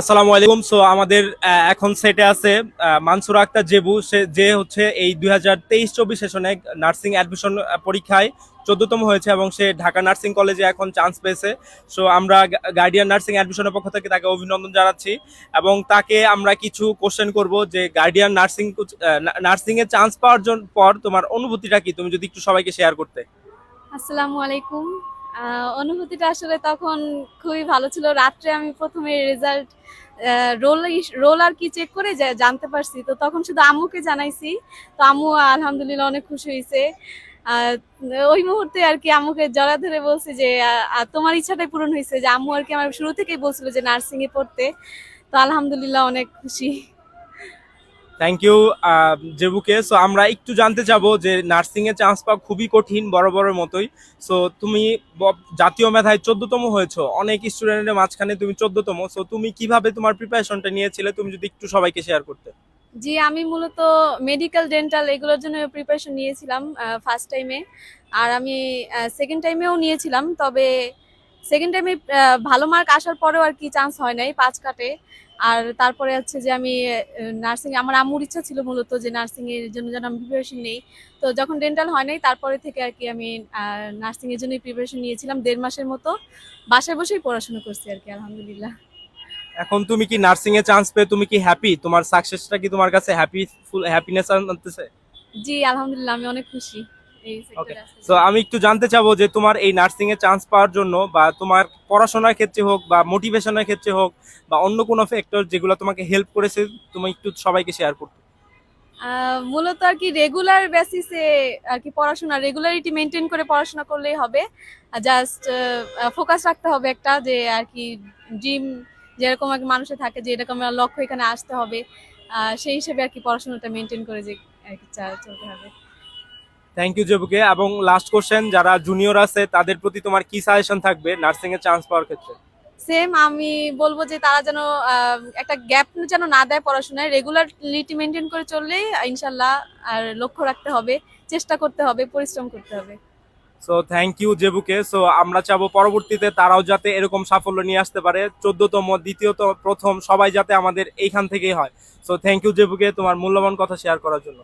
আসসালামু আলাইকুম। সো আমাদের এখন সেটে আছে মানসুর আক্তার জেবু। সে, যে হচ্ছে এই দুই হাজার তেইশ চব্বিশ সেশনে নার্সিং অ্যাডমিশন পরীক্ষায় চোদ্দতম হয়েছে এবং সে ঢাকা নার্সিং কলেজে এখন চান্স পেয়েছে। সো আমরা গার্ডিয়ান নার্সিং অ্যাডমিশনের পক্ষ থেকে তাকে অভিনন্দন জানাচ্ছি এবং তাকে আমরা কিছু কোশ্চেন করব যে গার্ডিয়ান নার্সিং নার্সিং এ চান্স পাওয়ার পর তোমার অনুভূতিটা কি? তুমি যদি একটু সবাইকে শেয়ার করতে। আসসালামু আলাইকুম। অনুভূতিটা আসলে তখন খুবই ভালো ছিল। রাত্রে আমি প্রথমে রেজাল্ট রোল রোল আর কি চেক করে জানতে পারছি। তো তখন শুধু আম্মুকে জানাইছি। তো আম্মু আলহামদুলিল্লাহ অনেক খুশি হয়েছে ওই মুহূর্তে আর কি আম্মুকে জড়া ধরে বলছি যে তোমার ইচ্ছাটাই পূরণ হয়েছে যে আম্মু আর কি আমার শুরু থেকেই বলছিল যে নার্সিংয়ে পড়তে। তো আলহামদুলিল্লাহ অনেক খুশি। থ্যাংক ইউ জেবুকে সো আমরা একটু জানতে চাবো যে নার্সিং এ চান্স পাওয়া খুবই কঠিন, বড় বড় মতোই। সো তুমি জাতীয় মেধায় চোদ্দতম হয়েছো। অনেক স্টুডেন্টের মাঝখানে তুমি চোদ্দতম। সো তুমি কীভাবে তোমার প্রিপারেশনটা নিয়েছিলে? তুমি যদি একটু সবাইকে শেয়ার করতে। জি, আমি মূলত মেডিকেল ডেন্টাল এগুলোর জন্য প্রিপারেশন নিয়েছিলাম ফার্স্ট টাইমে আর আমি সেকেন্ড টাইমেও নিয়েছিলাম, তবে সেকেন্ড টাইমে ভালো মার্ক আসার পরেও আর কি চান্স হয় নাই পাঁচ কাটে। আর তারপরে হচ্ছে যে আমি নার্সিং আমার আম্মুর ইচ্ছা ছিল মূলত যে নার্সিং এর জন্য যেন আমি প্রিপারেশন নেই। তো যখন ডেন্টাল হয় নাই তারপরে থেকে আর কি আমি নার্সিং এর জন্যই প্রিপারেশন নিয়েছিলাম দেড় মাসের মতো। বাসায় বসেই পড়াশোনা করছি আর কি আলহামদুলিল্লাহ। এখন তুমি কি নার্সিং এ চান্স পেয়ে তুমি কি হ্যাপি তোমার সাকসেসটা কি তোমার কাছে হ্যাপি ফুল হ্যাপিনেস আনতেছে? জি আলহামদুলিল্লাহ আমি অনেক খুশি। ওকে সো আমি একটু জানতে চাবো যে তোমার এই নার্সিং এ চান্স পাওয়ার জন্য বা তোমার পড়াশোনার ক্ষেত্রে হোক বা মোটিভেশনের ক্ষেত্রে হোক বা অন্য কোনো ফ্যাক্টর যেগুলো তোমাকে হেল্প করেছে তুমি একটু সবাইকে শেয়ার করতে। মূলত আর কি রেগুলার বেসিসে আর কি পড়াশোনা রেগুলারিটি মেনটেন করে পড়াশোনা করলেই হবে। জাস্ট ফোকাস রাখতে হবে একটা যে আর কি ড্রিম যেরকম এক মানুষের থাকে যে এরকম লক্ষ্য এখানে আসতে হবে। সেই হিসেবে আর কি পড়াশোনাটা মেনটেন করে যে আর কি চলতে হবে। থ্যাংক ইউ জেবুকে এবং লাস্ট কোশ্চেন যারা জুনিয়র আছে তাদের প্রতি তোমার কি সাজেশন থাকবে নার্সিং এ চান্স পাওয়ার ক্ষেত্রে? সেম আমি বলব যে তারা যেন একটা গ্যাপ যেন না দেয় পড়াশোনায় রেগুলারিটি মেনটেন করে চললেই ইনশাল্লাহ আর লক্ষ্য রাখতে হবে চেষ্টা করতে হবে পরিশ্রম করতে হবে। সো থ্যাংক ইউ জেবুকে সো আমরা চাবো পরবর্তীতে তারাও যাতে এরকম সাফল্য নিয়ে আসতে পারে। চোদ্দতম দ্বিতীয়ত প্রথম সবাই যাতে আমাদের এইখান থেকেই হয়। সো থ্যাংক ইউ জেবুকে তোমার মূল্যবান কথা শেয়ার করার জন্য।